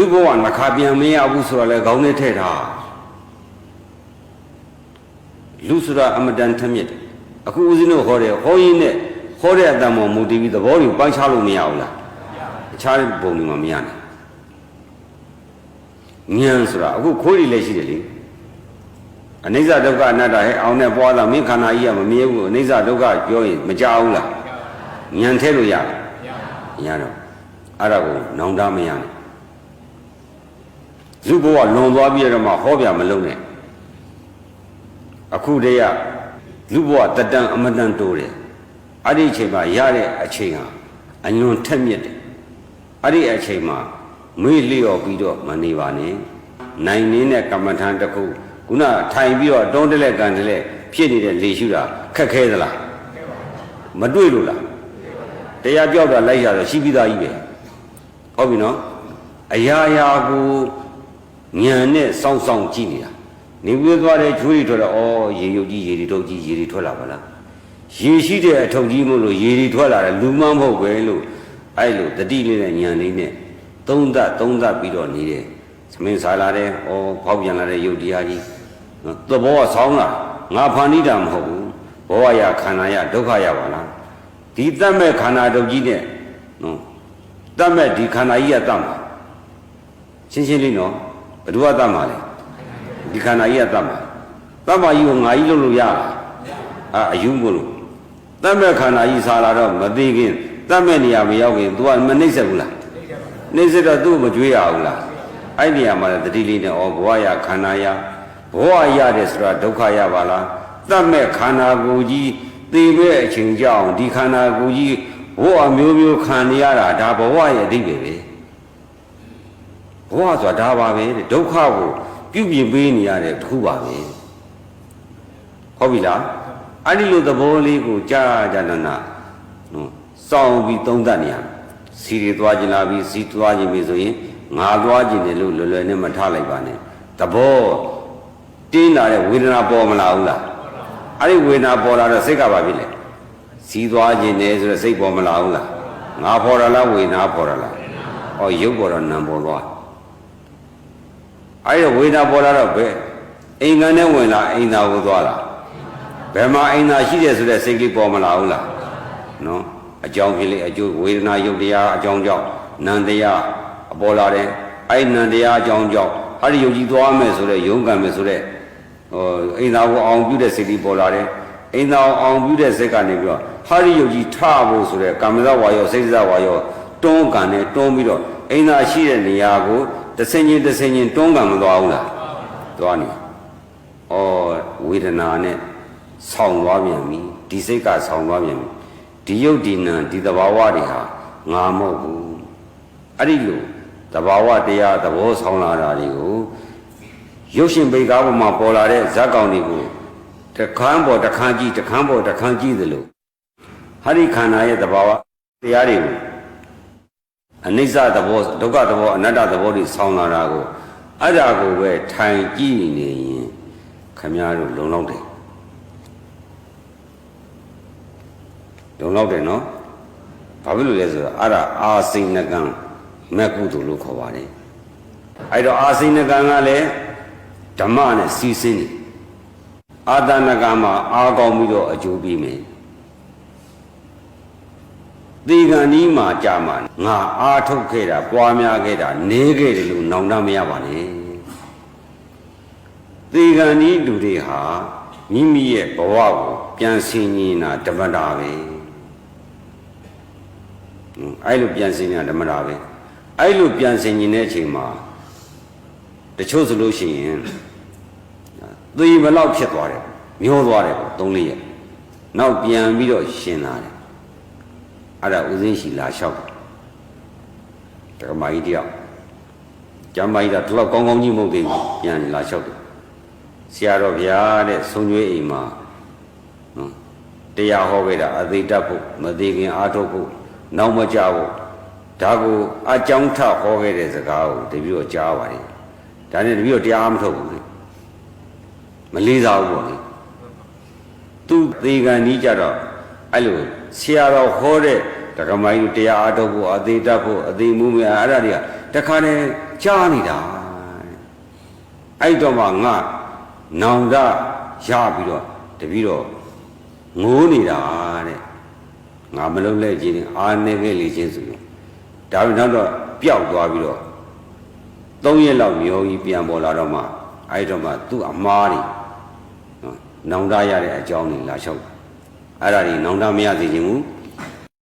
လူဘဝနှခါပြန်မရဘူးဆိုတော့လေခေါင်းနဲ့ထည့်ထားလူဆိုတာအမတန်ထက်မြက်တယ်အခုဦးဇင်းတို့ဟောတယ်ဟောရင်းနဲ့ဟောတဲ့အတန်ပေါ်မူတည်ပြီးသဘောကိုပိုင်းခြားလို့မရဘူးလားအခြားပုံတွေမှာမရနိုင်ဉာဏ်ဆိုတာအခုခိုးရီလည်းရှိတယ်လေအနိစ္စဒုက္ခအနတ္တဟဲ့အောင်နဲ့ပွားတာမင်းခန္ဓာကြီးကမမြဲဘူးအနိစ္စဒုက္ခပြောရင်မကြောက်ဘူးလားဉာဏ်ထဲလို့ရတယ်မရတော့အဲ့ဒါကိုနောင်တမရနဲ့ လူဘဝလွန်သွားပြီးတော့မှဟောပြမလုံးနဲ့အခုတည်းကလူဘဝတတန်အမတန်တိုးတယ်အဲ့ဒီအချိန်မှာရတဲ့အချိန်ဟာအညွန်ထက်မြက်တယ်အဲ့ဒီအချိန်မှာမေ့လျော့ပြီးတော့မနေပါနဲ့နိုင်နေတဲ့ကမ္မထံတစ်ခုခုနထိုင်ပြီးတော့တွန်းတလက်ကန်တလက်ဖြစ်နေတဲ့လေရှုတာခက်ခဲသလားမတွေ့လို့လားတရားပြောက်တာလိုက်ရတော့ရှိပြီးသားကြီးပဲဟုတ်ပြီနော်အရာရာကို ညံနဲ့စောင့်စောင့်ကြည့်နေတာနေပြီးသွားတဲ့ကျွေးတွေထွက်တော့ဩရေရုပ်ကြီးရေတွေထုတ်ကြီးရေတွေထွက်လာပါလားရေရှိတဲ့အထုပ်ကြီးမို့လို့ရေတွေထွက်လာတယ်လူမမဟုတ်ပဲလို့အဲ့လိုတတိလေးနဲ့ညံလေးနဲ့သုံးသပ်သုံးသပ်ပြီးတော့နေတယ်သမင်းစားလာတယ်ဩဖောက်ပြန်လာတဲ့ရုပ်တရားကြီးနော်သဘောကဆောင်းလာငါဖန်တီးတာမဟုတ်ဘူးဘောဝရခန္ဓာရဒုက္ခရပါလားဒီတတ်မဲ့ခန္ဓာဒုက္ခကြီးနဲ့နော်တတ်မဲ့ဒီခန္ဓာကြီးကတတ်မှာရှင်းရှင်းလေးနော် ဘယ်သူကတတ်မှာလဲဒီခန္ဓာကြီးကတတ်မှာတတ်မှာကြီးကိုငါကြီးလုပ်လို့ရလားအာအယူမလို့တတ်မဲ့ခန္ဓာကြီးစားလာတော့မသိခင်တတ်မဲ့နေရာမရောက်ခင် तू ကမနှိမ့်ဆက်ဘူးလားနှိမ့်ဆက်တော့သူ့ကိုမကြွေးရဘူးလားအဲ့ဒီနေရာမှာလည်းတတိလေးနဲ့ဩဘဝရခန္ဓာရဘဝရတယ်ဆိုတာဒုက္ခရပါလားတတ်မဲ့ခန္ဓာကိုယ်ကြီးသိမဲ့အချိန်ကြောင်းဒီခန္ဓာကိုယ်ကြီးဘဝမျိုးမျိုးခံနေရတာဒါဘဝရဲ့အဓိပ္ပာယ်ပဲ ဘဝဆိုတာဒါပါပဲတဲ့ဒုက္ခကိုပြုပြင်ပေးနေရတဲ့တစ်ခုပါပဲဟုတ်ပြီလားအဲ့ဒီလိုသဘောလေးကိုကြားကြနာနာနော်စောင့်ပြီးသုံးသပ်နေရမယ်စီရီသွားခြင်းလားပြီးစီသွားခြင်းပြီဆိုရင်ငါသွားခြင်းတယ်လို့လွယ်လွယ်နဲ့မထားလိုက်ပါနဲ့သဘောတင်းလာတဲ့ဝေဒနာပေါ်မလာဘူးလားအဲ့ဒီဝေဒနာပေါ်လာတော့စိတ်ကပါပြီလေစီသွားခြင်းတယ်ဆိုတော့စိတ်ပေါ်မလာဘူးလားငါပေါ်ရလားဝေဒနာပေါ်ရလားဩရုပ်ပေါ်တော့နာမ်ပေါ်သွား အဲ့ဒီဝေဒနာပေါ်လာတော့ဘယ်အိမ်ကန်နဲ့ဝင်လာအိမ်သာကိုသွားလာဘယ်မှာအိမ်သာရှိတယ်ဆိုတဲ့စိတ်ကလေးပေါ်မလာဘူးလားနော်အကြောင်းဖြစ်လေအကျိုးဝေဒနာယုတ်တရားအကြောင်းကြောင့်နံတရားအပေါ်လာတယ်အဲ့နံတရားအကြောင်းကြောင့်အဲ့ဒီယုတ်ကြီးသွားမယ်ဆိုတဲ့ယုံကံမယ်ဆိုတဲ့ဟိုအိမ်သာကိုအောင်ပြုတဲ့စိတ်ကြီးပေါ်လာတယ်အိမ်သာကိုအောင်ပြုတဲ့စိတ်ကနေပြီးတော့ဟာဒီယုတ်ကြီးထဖို့ဆိုတဲ့ကာမဇဝါယောစိတ်ဇဝါယောတွန်းကံနဲ့တွန်းပြီးတော့အိမ်သာရှိတဲ့နေရာကို တဆင်ချင်းတဆင်ချင်းတွန်းကံမသွားဘူးလားသွားနေဩဝေဒနာနဲ့ဆောင်းသွားပြန်ပြီဒီစိတ်ကဆောင်းသွားပြန်ပြီဒီယုတ်ဒီနံဒီသဘာဝတွေဟာငါမဟုတ်ဘူးအဲ့ဒီလိုသဘာဝတရားသဘောဆောင်းလာတာတွေကိုရုပ်ရှင်ပိတ်ကားပေါ်မှာပေါ်လာတဲ့ဇက်ကောင်တွေကိုတခန်းပေါ်တခန်းကြည့်တခန်းပေါ်တခန်းကြည့်သလိုဟာဒီခန္ဓာရဲ့သဘာဝတရားတွေကို အနိစ္စသဘောဒုက္ခသဘောအနတ္တသဘောတွေဆောင်းလာတာကိုအဲ့ဒါကိုပဲထိုင်ကြည့်နေရင်ခမည်းတော်လုံလောက်တယ်လုံလောက်တယ်နော်ဘာဖြစ်လို့လဲဆိုတော့အဲ့ဒါအာစိဏကံမက်ကုသိုလ်လို့ခေါ်ပါတယ်အဲ့တော့အာစိဏကံကလည်းဓမ္မနဲ့စီးစင်းနေအာတဏကံမှာအာကောင်းပြီးတော့အကျိုးပေးမယ် ဒီကံဒီမှာကြာမှာငါအာထုတ်ခဲ့တာပွားများခဲ့တာနေခဲ့တယ်လို့နောင်တမရပါနဲ့ဒီကံဒီလူတွေဟာမိမိရဲ့ဘဝကိုပြန်ဆင်ញင်တာဓမ္မတာပဲအဲ့လိုပြန်ဆင်ញင်တာဓမ္မတာပဲအဲ့လိုပြန်ဆင်ញင်တဲ့အချိန်မှာတချို့ဆိုလို့ရှိရင်သေမလောက်ဖြစ်သွားတယ်မျောသွားတယ်ပေါ့သုံးလေးရက်နောက်ပြန်ပြီးတော့ရှင်လာတယ် အဲ့ဒါဥစဉ်ရှိလာလျှောက်တယ်တက္ကမကြီးတယောက်ကျမ်းမကြီးကဒီလောက်ကောင်းကောင်းကြီးမဟုတ်သေးဘူးပြန်လာလျှောက်တယ်ဆရာတော်ဗျာတဲ့ဆုံးကျွေးအိမ်မှာနော်တရားဟောခဲ့တာအသေးတတ်ဖို့မသေးခင်အားထုတ်ဖို့နောက်မကြဖို့ဒါကိုအကြောင်းထဟောခဲ့တဲ့စကားကိုတပည့်တော်ကြားပါတယ်ဒါနဲ့တပည့်တော်တရားမထုတ်ဘူးလေမလေးစားဘူးပေါ့လေသူသေကံကြီးကြတော့အဲ့လို ဆရာတော်ဟောတဲ့ဒကမိုင်းတို့တရားအားထုတ်ဖို့အသေးတတ်ဖို့အသေးမှုမအဲ့ဒါတွေကတခါတည်းကြားနေတာတဲ့အဲ့တော့မှငါနောင်တရပြီးတော့တပည့်တော့ငိုးနေတာတဲ့ငါမလုံးလဲခြင်းနဲ့အာနေခဲ့လေခြင်းဆိုရင်ဒါပေမဲ့နောက်တော့ပျောက်သွားပြီးတော့သုံးရက်လောက်မျိုးကြီးပြန်ပေါ်လာတော့မှအဲ့တော့မှသူ့အမားတွေနော်နောင်တရတဲ့အကြောင်းတွေလာလျှောက် အဲ့ဒါတွေနောင်တမရစေခြင်းဘူး